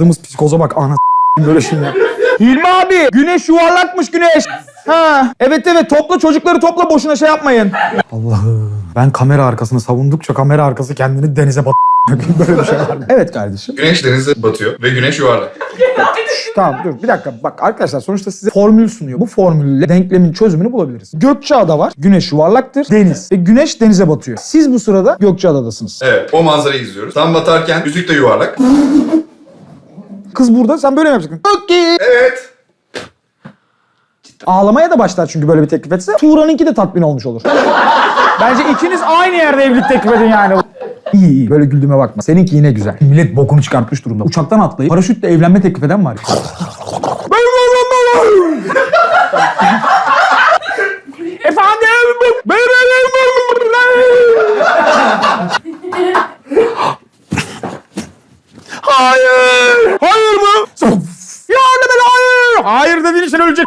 Dımız psikoza bak ana böyle şey ya. Hilmi abi güneş yuvarlakmış güneş. Ha evet evet topla çocukları topla boşuna şey yapmayın. Allah'ım ben kamera arkasını savundukça kamera arkası kendini denize bat böyle bir şey var. Evet kardeşim. Güneş denize batıyor ve güneş yuvarlak. Tamam dur bir dakika bak arkadaşlar sonuçta size formül sunuyor. Bu formülle denklemin çözümünü bulabiliriz. Gökçeada var. Güneş yuvarlaktır. Deniz. Ve güneş denize batıyor. Siz bu sırada Gökçeada'dasınız. Evet o manzarayı izliyoruz. Tam batarken yüzük de yuvarlak. Kız burada sen böyle mi yapacaksın? Okey. Evet. Ağlamaya da başlar çünkü böyle bir teklif etse. Tuğra'nınki de tatmin olmuş olur. Bence ikiniz aynı yerde evlilik teklif edin yani. İyi iyi. Böyle güldüğüme bakma. Seninki yine güzel. Millet bokunu çıkartmış durumda. Uçaktan atlayıp paraşütle evlenme teklif eden var. Efendim? Hayır! Hayır mı? Yardım et hayır! Dediğin için ölecek.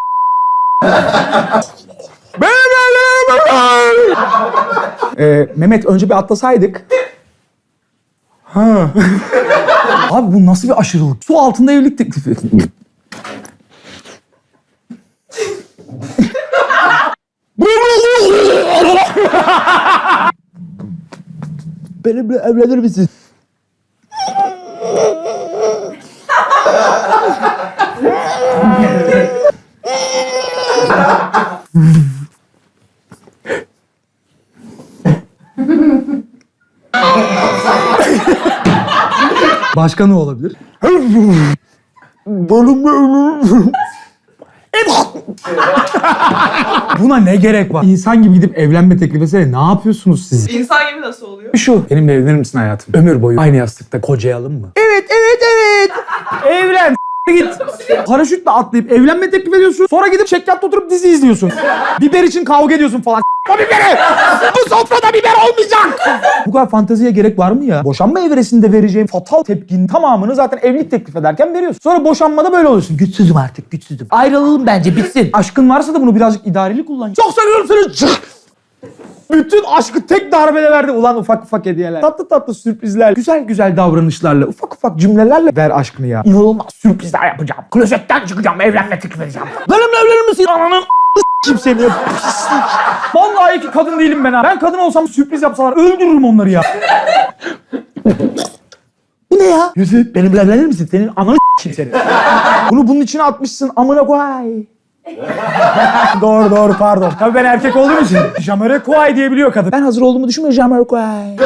ee, Mehmet önce bir atlasaydık. Ha. Abi bu nasıl bir aşırılık? Su altında evlilik teklifi. Benimle evlenir misin? Başka ne olabilir? Buna ne gerek var? İnsan gibi gidip evlenme teklif etsene. Ne yapıyorsunuz siz? İnsan gibi nasıl oluyor? Şu. Benimle evlenir misin hayatım? Ömür boyu aynı yastıkta kocayalım mı? Evet, evet, evet. Evlen. Git. Paraşütle atlayıp evlenme teklif ediyorsun. Sonra gidip çekyatta oturup dizi izliyorsun. Biber için kavga ediyorsun falan. O biberi! Bu sofrada biber olmayacak! Bu kadar fanteziye gerek var mı ya? Boşanma evresinde vereceğim fatal tepkinin tamamını zaten evlilik teklif ederken veriyorsun. Sonra boşanmada böyle oluyorsun. Güçsüzüm artık, güçsüzüm. Ayrılalım bence, bitsin. Aşkın varsa da bunu birazcık idareli kullan. Çok seviyorum seni. Bütün aşkı tek darbede verdi. Ulan ufak ufak hediyeler. Tatlı tatlı sürprizler. Güzel güzel davranışlarla. Ufak ufak cümlelerle ver aşkını ya. İnanılmaz sürprizler yapacağım. Klozetten çıkacağım. Evlenme teklif edeceğim. Benimle evlenir misin? Ananın kim seni ya? Pislik. Vallahi ki kadın değilim ben ha. Ben kadın olsam sürpriz yapsalar öldürürüm onları ya. Bu ne ya? Yüzük. Benimle evlenir misin? Senin ananı kim seni? Bunu bunun içine atmışsın. Amına koy. doğru doğru pardon. Tabii ben erkek olduğum için Jamiroquai diyebiliyor kadın. Ben hazır olduğumu düşünmüyorum Jamiroquai.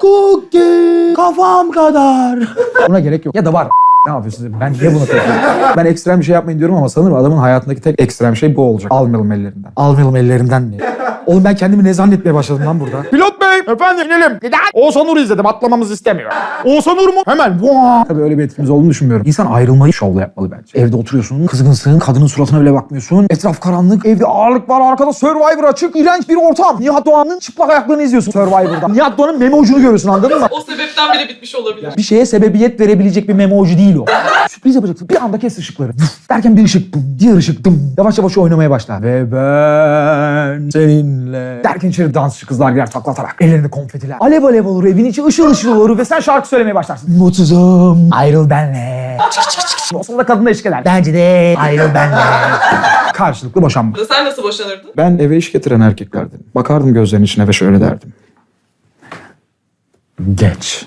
Cookie kafam kadar. Buna gerek yok. Ya da var. Ne yapıyorsunuz? Ben niye bunu tekrar? Ben ekstrem bir şey yapmayın diyorum ama sanırım adamın hayatındaki tek ekstrem şey bu olacak. Almayalım ellerinden. Almayalım ellerinden ne? Oğlum ben kendimi ne zannetmeye başladım lan burada. Pilot bey! Efendim inelim. Neden? Oğuzhan Uğur izledim. Atlamamızı istemiyor. Oğuzhan Uğur mu? Hemen. Vaa! Tabii öyle bir etkimiz olduğunu düşünmüyorum. İnsan ayrılmayı şovla yapmalı bence. Evde oturuyorsun, kızgınsın, kadının suratına bile bakmıyorsun. Etraf karanlık, evde ağırlık var, arkada Survivor açık, iğrenç bir ortam. Nihat Doğan'ın çıplak ayaklarını izliyorsun Survivor'da. Nihat Doğan'ın meme ucunu görüyorsun anladın mı? O sebepten bile bitmiş olabilir. Bir şeye sebebiyet verebilecek bir memoji değil o. Sürpriz yapacaksın. Bir anda kes ışıkları. Vuf, derken bir ışık diğer ışık dım. Yavaş yavaş oynamaya başlar. Ve ben seninle. Derken içeri dansçı kızlar girer taklatarak. Ellerinde konfetiler. Alev alev olur evin içi ışıl ışıl olur ve sen şarkı söylemeye başlarsın. Mutsuzum. Ayrıl benle. Çık çık çık çık. O sırada kadın da eşlik eder. Bence de ayrıl benle. Karşılıklı boşanma. Sen nasıl boşanırdın? Ben eve iş getiren erkeklerdim. Bakardım gözlerinin içine ve şöyle derdim. Geç.